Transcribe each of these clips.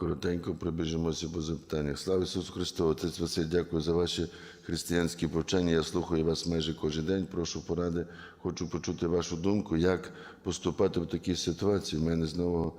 Коротенько пробіжимося по запитаннях. Слава Ісусу Христу! Отець Василь, дякую за ваші християнські повчання. Я слухаю вас майже кожен день. Прошу поради. Хочу почути вашу думку, як поступати в такій ситуації. У мене з нового,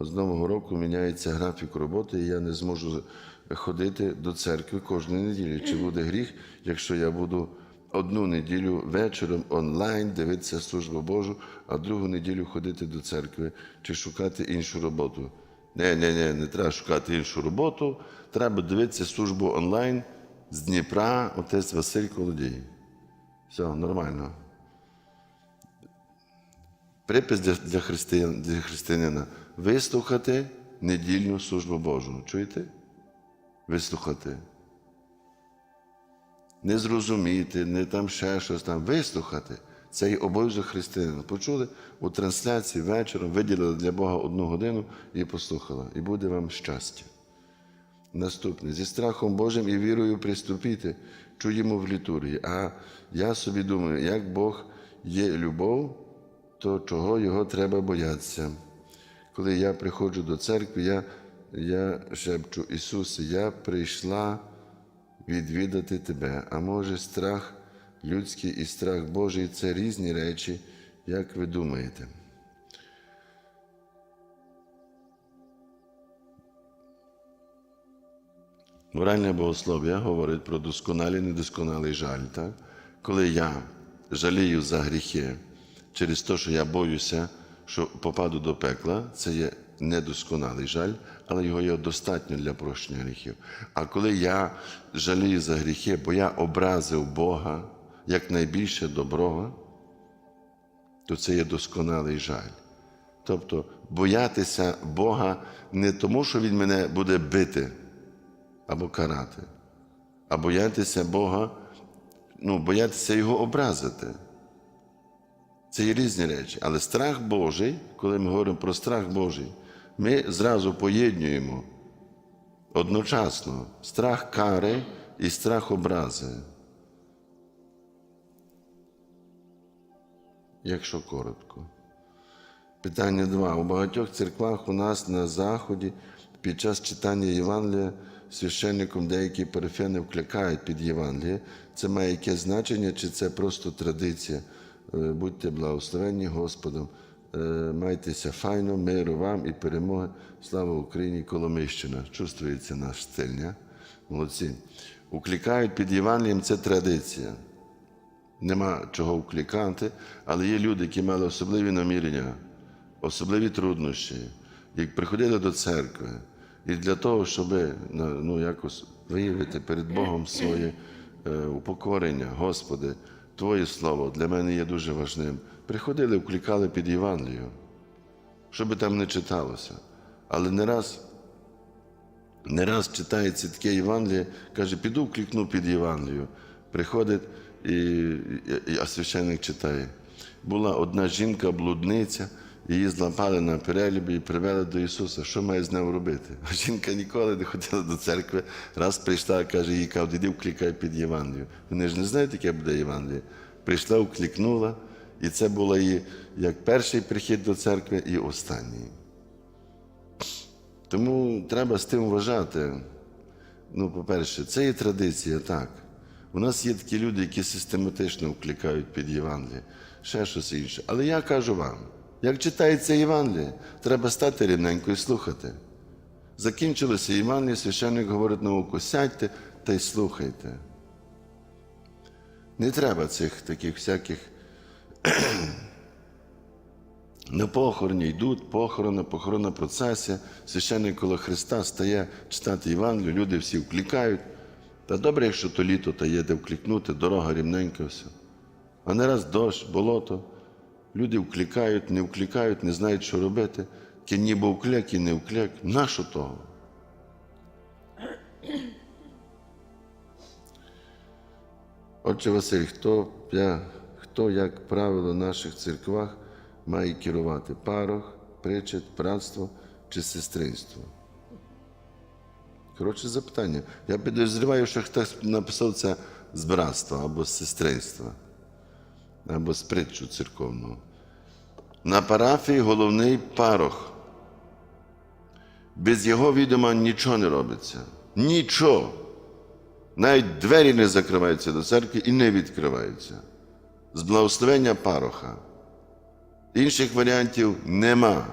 з нового року міняється графік роботи, і я не зможу ходити до церкви кожної неділі. Чи буде гріх, якщо я буду одну неділю вечором онлайн дивитися службу Божу, а другу неділю ходити до церкви чи шукати іншу роботу? Не, не, не, не треба шукати іншу роботу. Треба дивитися службу онлайн з Дніпра, отець Василь Колодій. Все, нормально. Припис для, для, християн, для християнина вислухати недільну службу Божу. Чуєте? Вислухати. Не зрозуміти, не там ще щось там. Вислухати. Це є обов'язок християнина. Почули у трансляції вечором, виділили для Бога одну годину і послухали. І буде вам щастя. Наступне. Зі страхом Божим і вірою приступити, чуємо в літургії. А я собі думаю, як Бог є любов, то чого його треба боятися. Коли я приходжу до церкви, я, я шепчу, Ісусе, я прийшла відвідати Тебе. А може, страх людський і страх Божий це різні речі, як ви думаєте? Моральне богослов'я говорить про досконалий і недосконалий жаль. Так? Коли я жалію за гріхи через те, що я боюся, що попаду до пекла, це є недосконалий жаль, але його є достатньо для прощення гріхів. А коли я жалію за гріхи, бо я образив Бога як найбільше доброго, то це є досконалий жаль. Тобто боятися Бога не тому, що Він мене буде бити або карати, а боятися Бога, ну, боятися Його образити. Це є різні речі. Але страх Божий, коли ми говоримо про страх Божий, ми зразу поєднуємо одночасно страх кари і страх образи. Якщо коротко. Питання два. У багатьох церквах у нас на Заході під час читання Євангелія священником деякі парафіяни вкликають під Євангеліє. Це має яке значення, чи це просто традиція? Е, Будьте благословенні Господом, Е, майтеся файно, миру вам і перемоги. Слава Україні, Коломищина. Чувствується наш стиль, не? Молодці. Укликають під Євангелієм це традиція. Нема чого вкликати, але є люди, які мали особливі намірення, особливі труднощі, які приходили до церкви. І для того, щоб ну, якось виявити перед Богом своє е, упокорення, Господи, Твоє Слово для мене є дуже важним. Приходили, вкликали під Євангелію, що би там не читалося. Але не раз, не раз читається таке Євангеліє, каже, піду вкликну під Євангелію. Приходить, і, а священник читає. Була одна жінка-блудниця, її злапали на перелібі і привели до Ісуса. Що має з нею робити? А жінка ніколи не ходила до церкви. Раз прийшла, каже, їй кав, іди вкликай під Євангелію. Вони ж не знають, яке буде Євангеліє. Прийшла, вкликнула, і це було її як перший прихід до церкви, і останній. Тому треба з тим вважати. Ну, по-перше, це є традиція, так. У нас є такі люди, які систематично вкликають під Євангеліє, ще щось інше. Але я кажу вам, як читається Євангеліє, треба стати рівненько і слухати. Закінчилося Євангеліє, священник говорить науку, сядьте та й слухайте. Не треба цих таких всяких на похороні йдуть, похорона, похоронна процесія, священник коло Христа стає читати Євангелію, люди всі вкликають. Та добре, якщо то літо, та є де вкликнути, дорога рівненька все. А не раз дощ, болото. Люди вкликають, не вкликають, не знають, що робити. Ки ніби вклик і не вклик. Нащо того? Отче Василь, хто, хто, як правило, в наших церквах має керувати парох, причет, братство чи сестринство? Коротше запитання. Я підозріваю, що хтось написав це з братства або з сестринства, або з притчу церковного. На парафії головний парох. Без його відома нічого не робиться. Нічого. Навіть двері не закриваються до церкви і не відкриваються. З благословення пароха. Інших варіантів нема.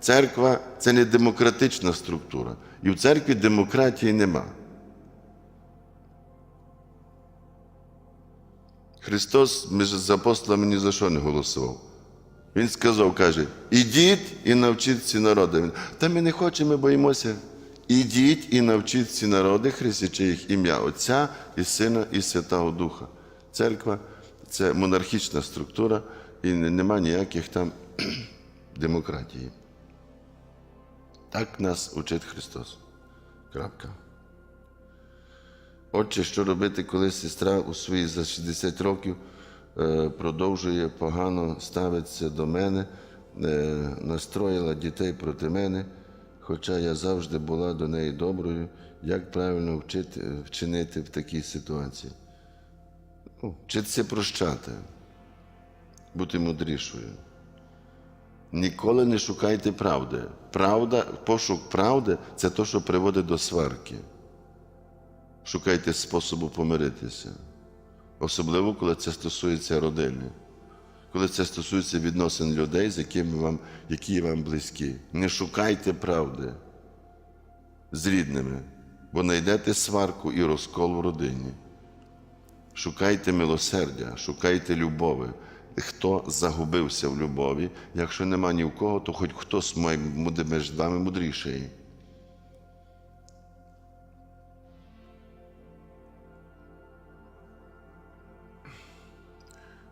Церква це не демократична структура. І в церкві демократії нема. Христос між апостолами ні за що не голосував. Він сказав, каже, ідіть і навчіть ці народи. Та ми не хочемо, ми боїмося. Ідіть і навчіть ці народи, хрестячи їх ім'я Отця і Сина і Святого Духа. Церква це монархічна структура і нема ніяких там демократії. Так нас учить Христос. Крапка. Отже, що робити, коли сестра у свої за 60 років продовжує погано ставитися до мене, настроїла дітей проти мене, хоча я завжди була до неї доброю, як правильно вчити, вчинити в такій ситуації? Вчитися прощати, бути мудрішою. Ніколи не шукайте правди. Правда, пошук правди це те, що приводить до сварки шукайте способу помиритися. Особливо, коли це стосується родини, коли це стосується відносин людей, з якими вам, які вам близькі. Не шукайте правди з рідними, бо знайдете сварку і розкол в родині. Шукайте милосердя, шукайте любові. Хто загубився в любові, якщо нема ні в кого, то хоч хтось буде між вами мудріший.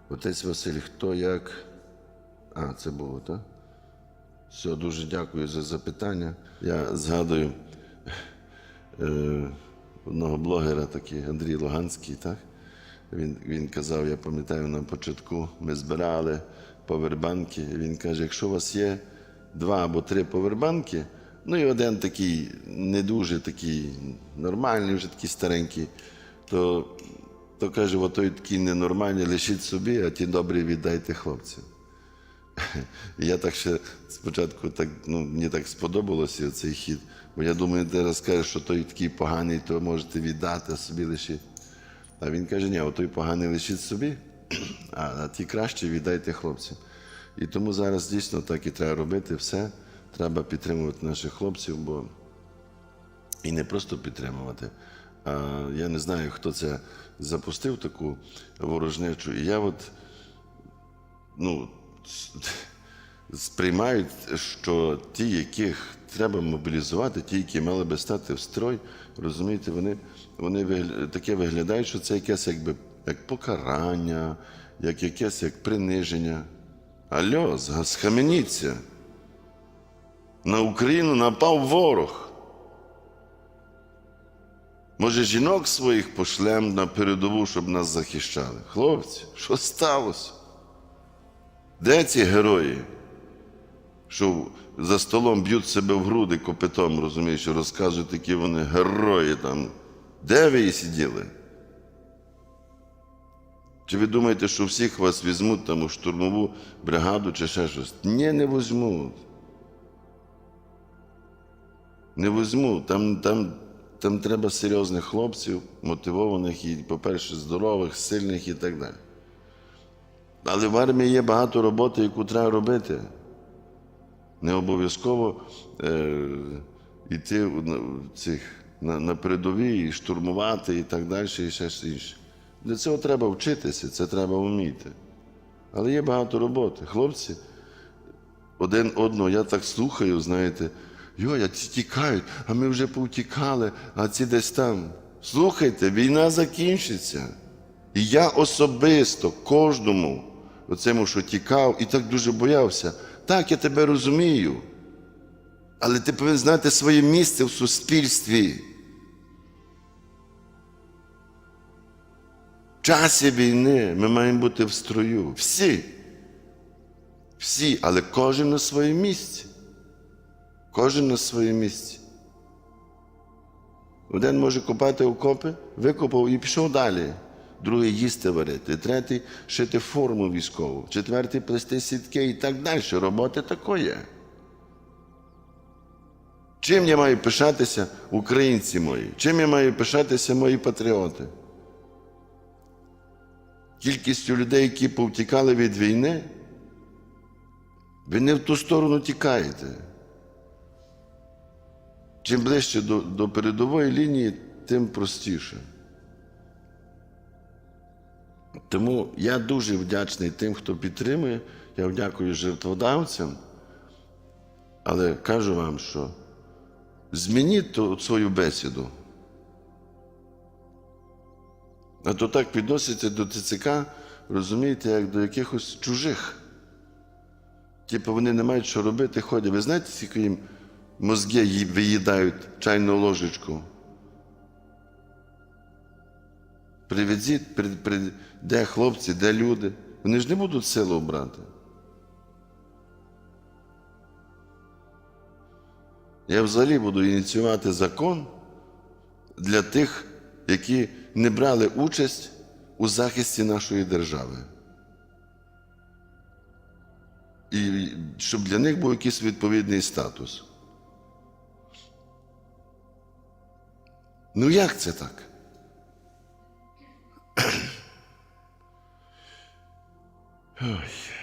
Отець Василь, хто як. А, це було, так? Все, дуже дякую за запитання. Я згадую е, одного блогера, такий Андрій Луганський, так? Він, він казав, я пам'ятаю на початку, ми збирали повербанки. Він каже, якщо у вас є два або три повербанки, ну і один такий не дуже такий нормальний, вже такий старенький, то то каже, отой такий ненормальний, лишіть собі, а ті добрі віддайте хлопцям. Я так ще спочатку так, ну, мені так сподобалося цей хід, бо я думаю, ти розкажеш, що той такий поганий, то можете віддати, собі лишити. А він каже, ні, отой поганий лишіть собі, а, ті кращі віддайте хлопцям. І тому зараз дійсно так і треба робити все. Треба підтримувати наших хлопців, бо і не просто підтримувати. А я не знаю, хто це запустив таку ворожнечу. І я от ну, сприймають, що ті, яких треба мобілізувати, ті, які мали би стати в строй, розумієте, вони, вони таке виглядають, що це якесь якби як покарання, як якесь як приниження. Альо, схаменіться. На Україну напав ворог. Може, жінок своїх пошлем на передову, щоб нас захищали. Хлопці, що сталося? Де ці герої, що за столом б'ють себе в груди копитом, розумієш, розказують, які вони герої там. Де ви сиділи? Чи ви думаєте, що всіх вас візьмуть там у штурмову бригаду чи ще щось? Ні, не візьмуть. Не візьму. Там, там, там треба серйозних хлопців, мотивованих і, по-перше, здорових, сильних і так далі. Але в армії є багато роботи, яку треба робити. Не обов'язково е, йти на, цих, на, на передовій, і штурмувати і так далі, і ще інше. Для цього треба вчитися, це треба вміти. Але є багато роботи. Хлопці, один одного, я так слухаю, знаєте, йой, а ці тікають, а ми вже повтікали, а ці десь там. Слухайте, війна закінчиться. І я особисто кожному, оцему, що тікав і так дуже боявся, так, я тебе розумію. Але ти повинен знати своє місце в суспільстві. В часі війни ми маємо бути в строю. Всі. Всі, але кожен на своєму місці. Кожен на своєму місці. Один може копати окопи, викопав і пішов далі. Другий їсти варити, третій шити форму військову, четвертий плести сітки і так далі. Роботи такої. Чим я маю пишатися, українці мої? Чим я маю пишатися, мої патріоти? Кількістю людей, які повтікали від війни, ви не в ту сторону тікаєте. Чим ближче до, до передової лінії, тим простіше. Тому я дуже вдячний тим, хто підтримує. Я дякую жертводавцям. Але кажу вам, що змініть ту свою бесіду. А то так підноситься до ТЦК, розумієте, як до якихось чужих. Типу вони не мають що робити, ходять. Ви знаєте, скільки їм мозги виїдають чайну ложечку? Приведіть, при, при, де хлопці, де люди. Вони ж не будуть силу брати. Я взагалі буду ініціювати закон для тих, які не брали участь у захисті нашої держави. І щоб для них був якийсь відповідний статус. Ну як це так? Ой.